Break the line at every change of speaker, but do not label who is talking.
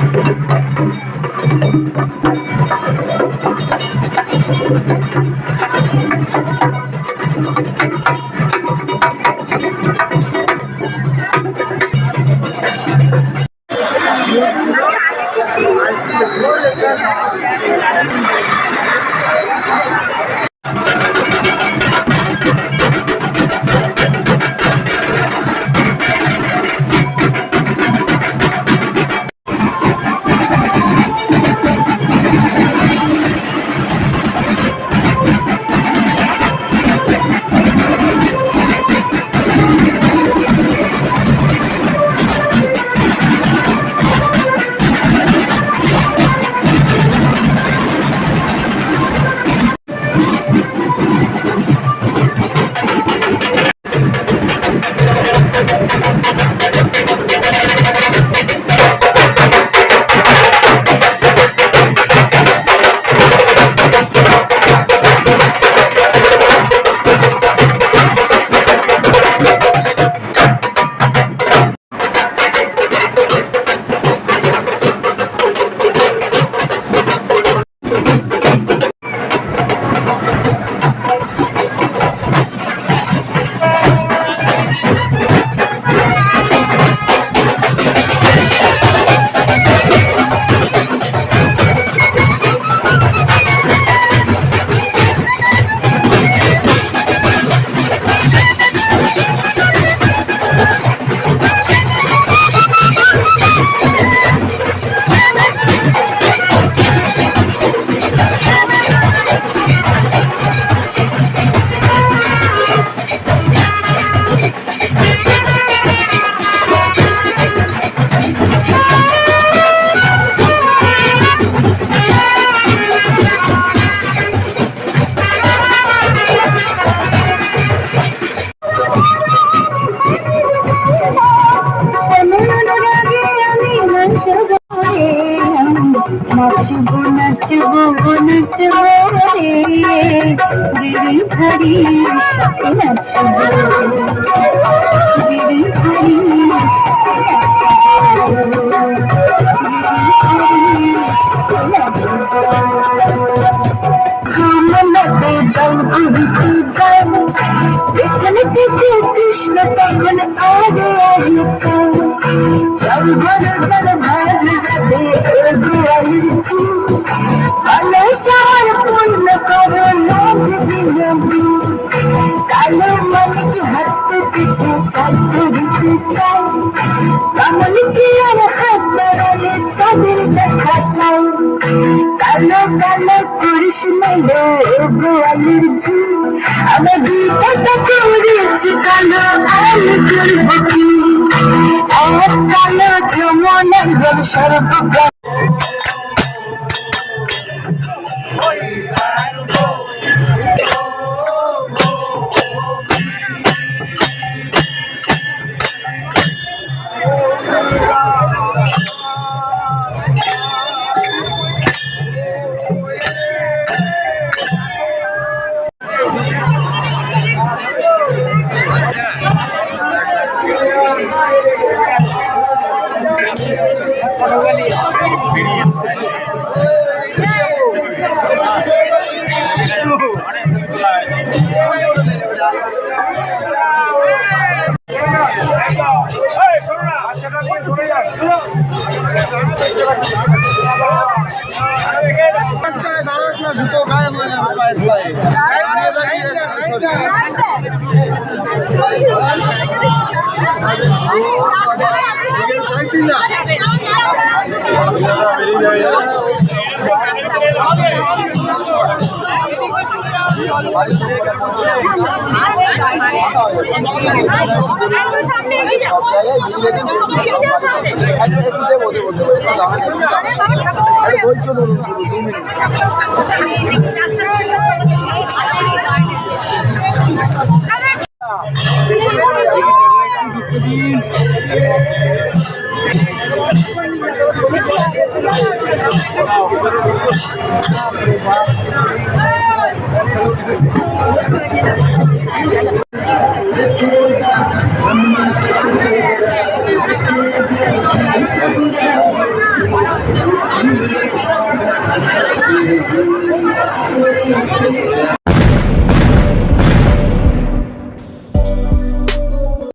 Thank you. নাচবো নাচবো নাচবো রে দিদি হরি সাথে নাচবো দিদি হরি সাথে কৃষ্ণ তখন আগে আগে ঘর জল ভাগ দে গোয়ালিছি ভালো শহর পূর্ণ করো লোক বিনবি কালো মালিক হাসতে পিছে চাঁদতে দিতে চাই কামলিকে আর হাত বাড়ালে চাঁদের দেখা চাই কালো কালো পুরুষ মেলে গোয়ালির ঝি আমার বিপদটা করেছি কালো জল সর্বজ্ঞ
রাস্তায় দাঁড়াস না জুতো গায়ে দাঁড়িয়ে
Thank you.